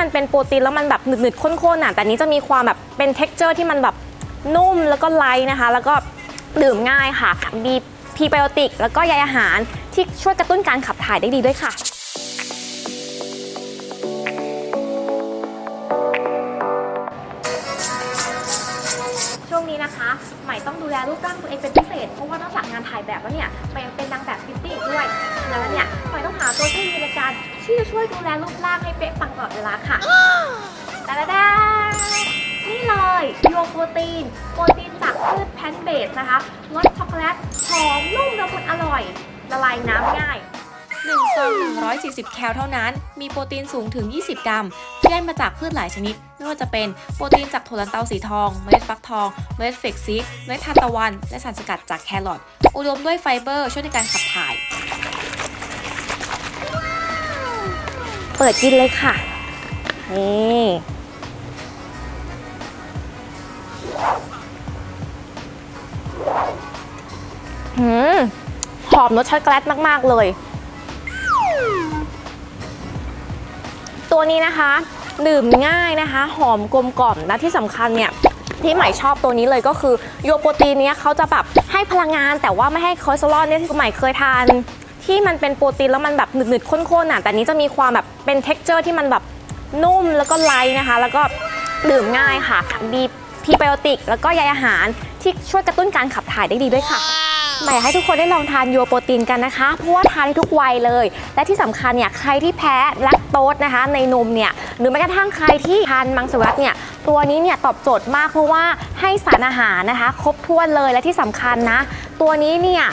มันเป็นโปรตีนแล้วมันแบบหนืดๆข้นๆอะแต่นนี้จะมีความแบบเป็น t e x t อร์ที่มันแบบนุ่มแล้วก็ไลท์นะคะ แล้วก็ดื่มง่ายค่ะ มีพรีไบโอติก แล้วก็ใยอาหารที่ช่วยกระตุ้นการขับถ่ายได้ดีด้วยค่ะช่วงนี้นะคะ ใหม่ต้องดูแลรูปร่างตัวเองเป็นพิเศษ เพราะว่านอกจากงาน ที่จะช่วยดูแลรูปร่างให้เป๊ะปังตลอดเวลาค่ะดาดาดานี่เลยโยโปรตีน โปรตีนจากพืชแพลนต์เบสนะคะรสช็อกโกแลตหอมนุ่มละมุนอร่อย ละลายน้ำง่าย1ซอง140 แคลเท่านั้น มีโปรตีนสูงถึง 20 กรัม ที่ได้มาจากพืชหลายชนิด ไม่ว่าจะเป็นโปรตีนจากถั่วลันเตาสีทอง เมล็ดฟักทอง เมล็ดเฟกซีดเมล็ดทานตะวัน และสารสกัดจากแครอท อุดมด้วยไฟเบอร์ช่วยในการขับถ่าย ปิดกินเลยค่ะ นี่หืมหอมรสช็อกโกแลตมาก ๆ เลย ตัวนี้นะคะ ดื่มง่ายนะคะ หอมกลมกล่อมและที่สำคัญเนี่ยที่ใหม่ชอบตัวนี้เลยก็คือโยโปรตีนเนี้ยเขาจะแบบให้พลังงานแต่ว่าไม่ให้คอเลสเตอรอลเนี่ยที่ใหม่เคยทาน ที่มันเป็นโปรตีนแล้วมันแบบหนืดๆข้นๆอะแต่นี้จะมีความแบบเป็น t e x t อร์ที่มันแบบนุ่มแล้วก็ไลท์นะคะ แล้วก็ดื่มง่ายค่ะมีพรีไบโอติกแล้วก็ใยอาหารที่ช่วยกระตุ้นการขับถ่ายได้ดีด้วยค่ะหม่อยากให้ทุกคนได้ลองทานยูโปรตีนกันนะคะ เพราะว่าทานได้ทุกวัยเลย และที่สำคัญเนี่ยใครที่แพ้แลคโตสนะคะ ในนมเนี่ยหรือแม้กระทั่งใครที่ทานมังสวิรัตเนี่ยตัวนี้เนี่ยตอบโจทย์มากเพราะว่าให้สารอาหารนะคะ ครบถ้วนเลยและที่สำคัญนะ ตัวนี้เนี่ย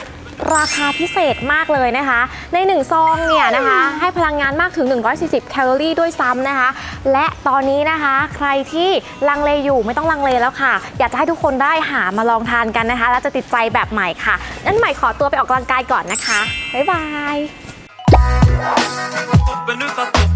ราคาพิเศษมากเลยนะคะ ใน1ซองเนี่ยนะคะ ให้พลังงานมากถึง 140 แคลอรี่ด้วยซ้ำนะคะ และตอนนี้นะคะ ใครที่ลังเลอยู่ไม่ต้องลังเลแล้วค่ะ อยากจะให้ทุกคนได้หามาลองทานกันนะคะ แล้วจะติดใจแบบใหม่ค่ะนั้นใหม่ขอตัวไปออกกำลังกายก่อนนะคะบ๊ายบาย Benuta